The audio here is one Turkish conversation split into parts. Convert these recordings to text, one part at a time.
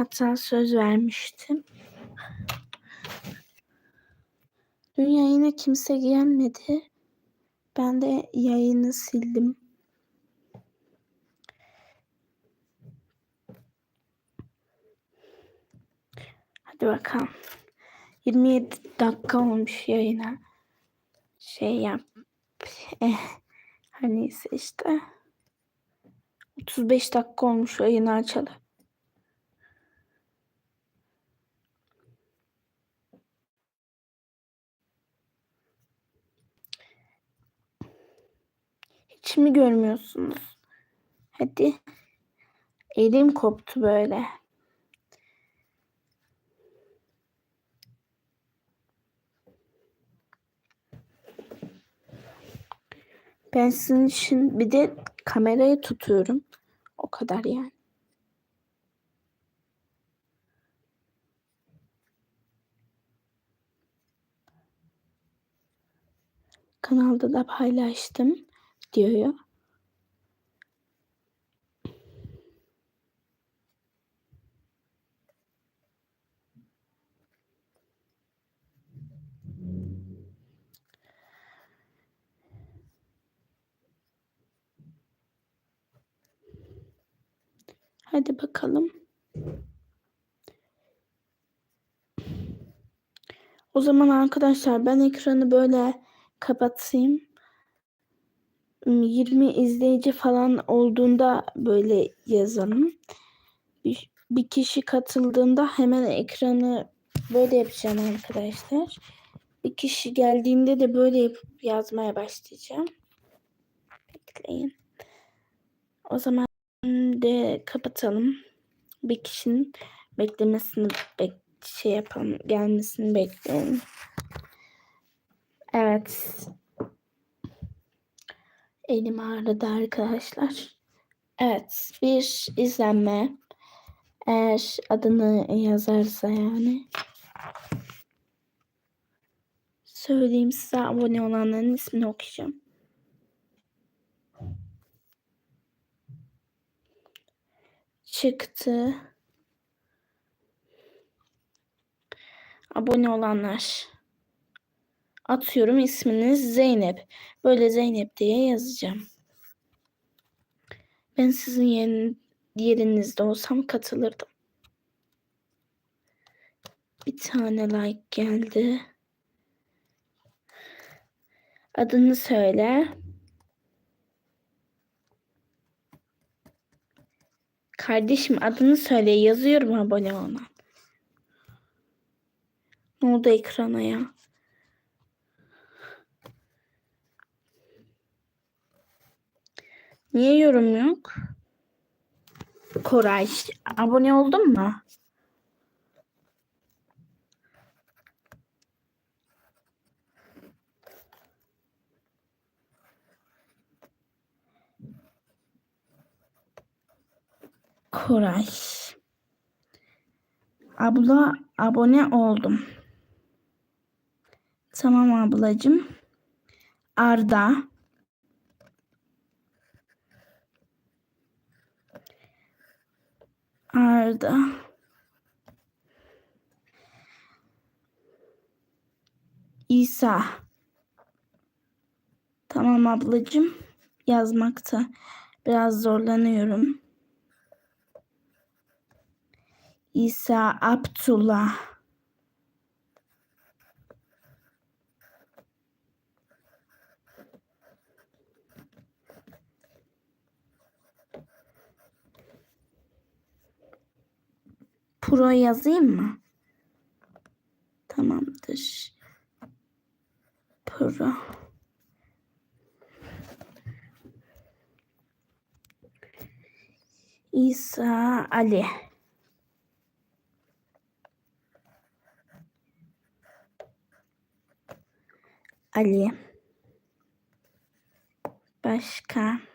Hatta söz vermiştim. Dün yayına kimse gelmedi. Ben de yayını sildim. Hadi bakalım. 27 dakika olmuş yayına. Şey yap. Eh, her neyse işte. 35 dakika olmuş yayını açalı. Hiç mi görmüyorsunuz? Hadi. Elim koptu böyle. Ben sizin için bir de kamerayı tutuyorum. O kadar yani. Kanalda da paylaştım diyor. Hadi bakalım. O zaman arkadaşlar ben ekranı böyle kapatayım. 20 izleyici falan olduğunda böyle yazalım. Bir, bir kişi katıldığında hemen ekranı böyle yapacağım arkadaşlar. Bir kişi geldiğinde de böyle yapıp yazmaya başlayacağım. Bekleyin. O zaman de kapatalım. Bir kişinin beklemesini bek şey yapalım. Gelmesini bekleyelim. Evet. Elim ağrıdı arkadaşlar. Evet. Bir izlenme. Eğer adını yazarsa yani. Söyleyeyim size abone olanların ismini okuyacağım. Çıktı. Abone olanlar. Atıyorum isminiz Zeynep. Böyle Zeynep diye yazacağım. Ben sizin yerin, yerinizde olsam katılırdım. Bir tane like geldi. Adını söyle. Kardeşim adını söyle. Yazıyorum abone olan. Ne oldu ekrana ya? Niye yorum yok? Koray abone oldun mu? Koray. Abla abone oldum. Tamam ablacığım. Arda. Arda. İsa. Tamam ablacığım. Yazmakta biraz zorlanıyorum. İsa Abdullah. Pro yazayım mı? Tamamdır. Pro. İsa Ali. Ali. Başka.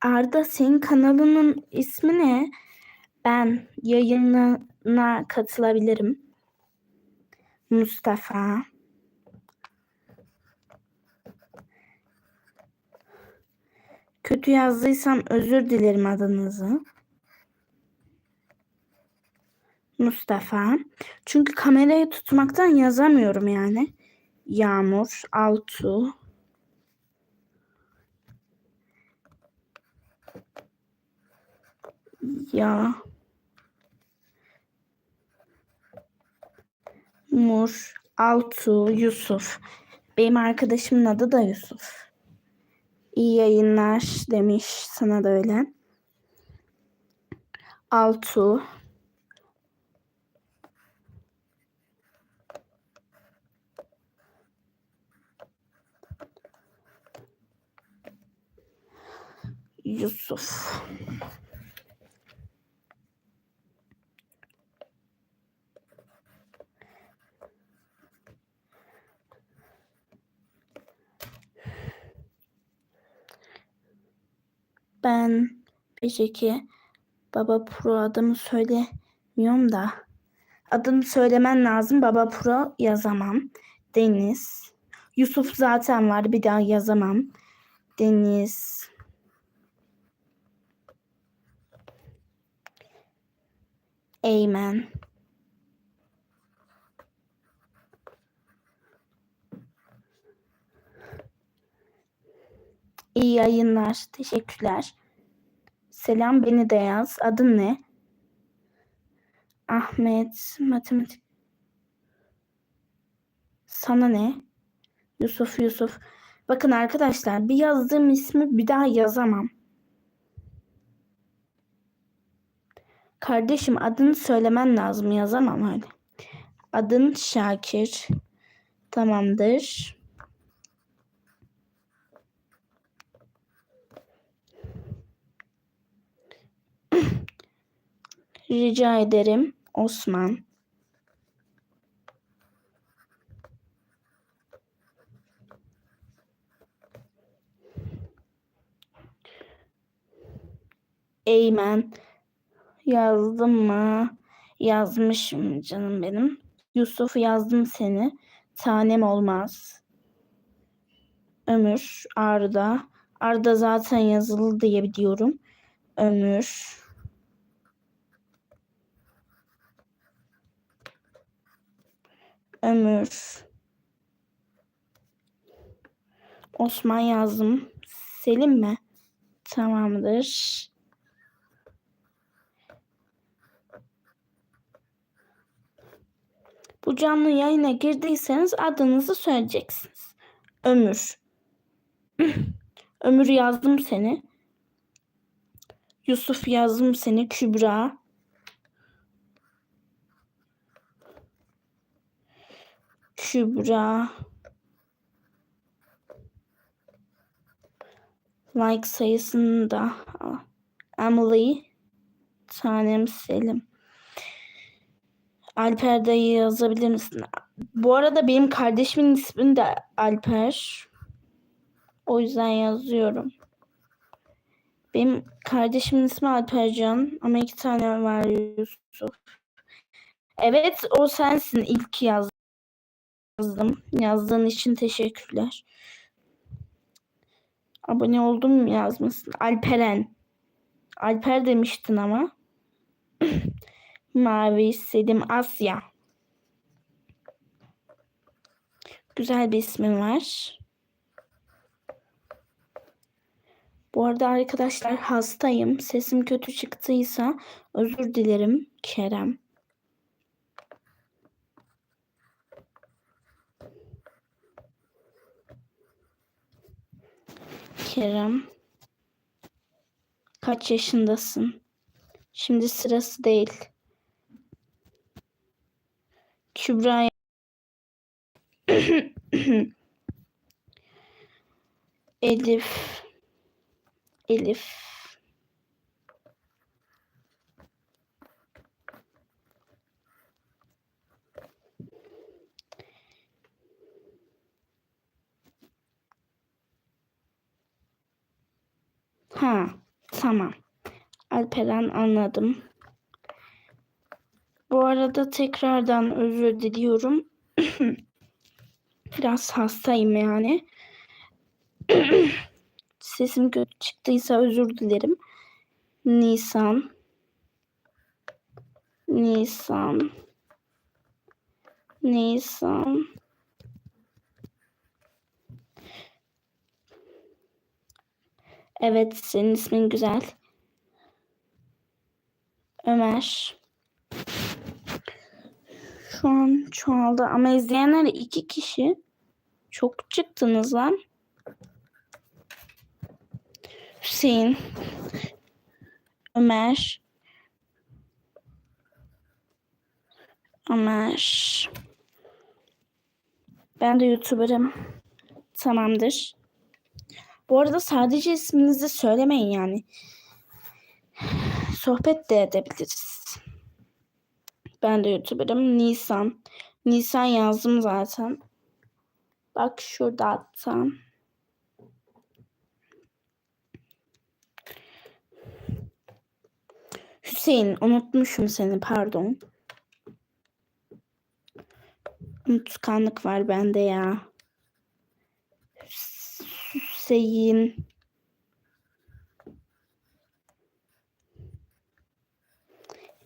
Arda senin kanalının ismi ne? Ben yayını grubuna katılabilirim. Mustafa. Kötü yazdıysam özür dilerim adınızı. Mustafa. Çünkü kamerayı tutmaktan yazamıyorum yani. Yağmur, Altu. Ya. Mur, Altu, Yusuf. Benim arkadaşımın adı da Yusuf. İyi yayınlar demiş sana da öyle. Altu. Yusuf. Ben peki Baba Pro adımı söylemiyorum da adımı söylemen lazım. Baba Pro yazamam. Deniz. Yusuf zaten var bir daha yazamam. Deniz. Eymen. İyi yayınlar. Teşekkürler. Selam beni de yaz. Adın ne? Ahmet. Matematik. Sana ne? Yusuf Yusuf. Bakın arkadaşlar bir yazdığım ismi bir daha yazamam. Kardeşim adını söylemen lazım. Yazamam öyle. Adın Şakir. Tamamdır. Rica ederim Osman. Eymen. Yazdım mı? Yazmışım canım benim. Yusuf yazdım seni. Tanem olmaz. Ömür. Arda. Arda zaten yazılı diye biliyorum. Ömür. Ömür. Osman yazdım. Selim mi? Tamamdır. Bu canlı yayına girdiyseniz adınızı söyleyeceksiniz. Ömür. Ömür yazdım seni. Yusuf yazdım seni. Kübra. Kübra. Like sayısını da. Emily. Tanem Selim. Alper dayı yazabilir misin? Bu arada benim kardeşimin ismi de Alper. O yüzden yazıyorum. Benim kardeşimin ismi Alpercan ama iki tane var Yusuf. Evet o sensin ilk yazdım. Yazdığın için teşekkürler. Abone oldum mu yazmışsın? Alperen. Alper demiştin ama. Mavi istedim Asya. Güzel bir ismin var. Bu arada arkadaşlar hastayım. Sesim kötü çıktıysa özür dilerim Kerem. Kerem. Kaç yaşındasın? Şimdi sırası değil. Kübra Elif Elif Ha tamam. Alperen anladım. Bu arada tekrardan özür diliyorum. Biraz hastayım yani. Sesim kötü çıktıysa özür dilerim. Nisan. Nisan. Nisan. Evet, senin ismin güzel. Ömer. Şu an çoğaldı ama izleyenler iki kişi. Çok çıktınız lan. Hüseyin. Ömer. Ömer. Ben de YouTuber'ım. Tamamdır. Bu arada sadece isminizi söylemeyin yani. Sohbet de edebiliriz. Ben de YouTuber'ım. Nisan. Nisan yazdım zaten. Bak şurada hatta. Hüseyin unutmuşum seni pardon. Unutkanlık var bende ya. Hüseyin.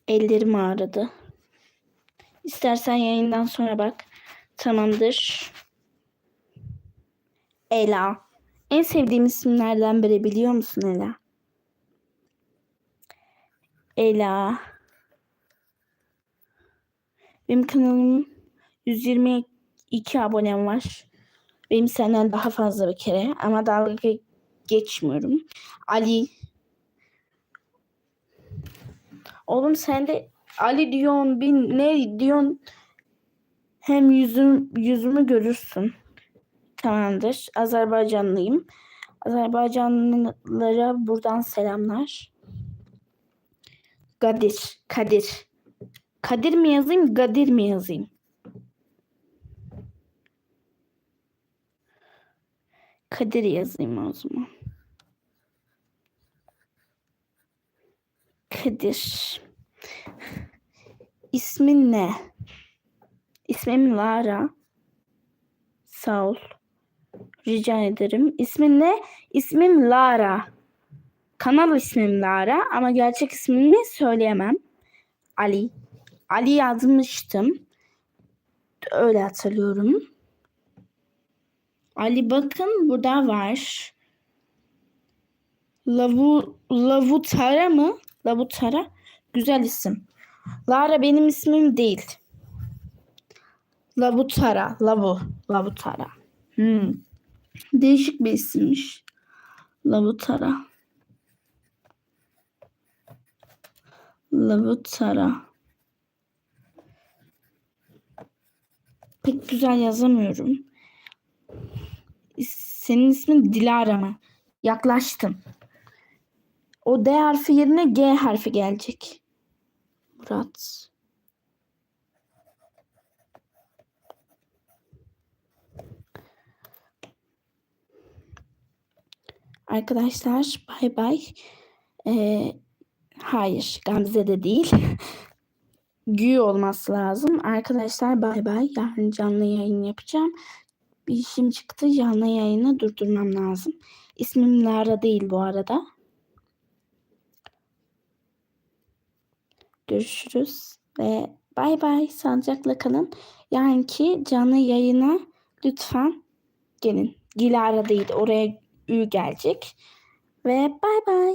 Ellerim ağrıdı. İstersen yayından sonra bak. Tamamdır. Ela. En sevdiğim isimlerden biri biliyor musun Ela? Ela. Benim kanalım 122 abonem var. Benim senden daha fazla bir kere ama dalga geçmiyorum. Ali. Oğlum sen de Ali diyorsun, bin ne diyorsun? Hem yüzüm yüzümü görürsün. Tamamdır. Azerbaycanlıyım. Azerbaycanlılara buradan selamlar. Kadir. Kadir. Kadir mi yazayım, Gadir mi yazayım? Kadir yazayım o zaman. Kadir. İsmin ne? İsmim Lara. Sağ ol. Rica ederim. İsmin ne? İsmim Lara. Kanal ismim Lara ama gerçek ismini söyleyemem. Ali. Ali yazmıştım. Öyle hatırlıyorum. Ali bakın burada var. Lavu, Lavutara mı? Lavutara. Güzel isim. Lara benim ismim değil. Lavutara. Lavu. Lavutara. Hmm. Değişik bir isimmiş. Lavutara. Lavutara. Pek güzel yazamıyorum. Senin ismin Dilara mı? Yaklaştın. O D harfi yerine G harfi gelecek. Murat. Arkadaşlar bay bay. Ee, hayır Gamze de değil. Gü olması lazım. Arkadaşlar bay bay. Yarın canlı yayın yapacağım. Bir işim çıktı. Canlı yayını durdurmam lazım. İsmim Lara değil bu arada. Görüşürüz ve bay bay. Sağlıcakla kalın. Yarınki canlı yayına lütfen gelin. Dilara değil. Oraya Ü gelecek. Ve bay bay.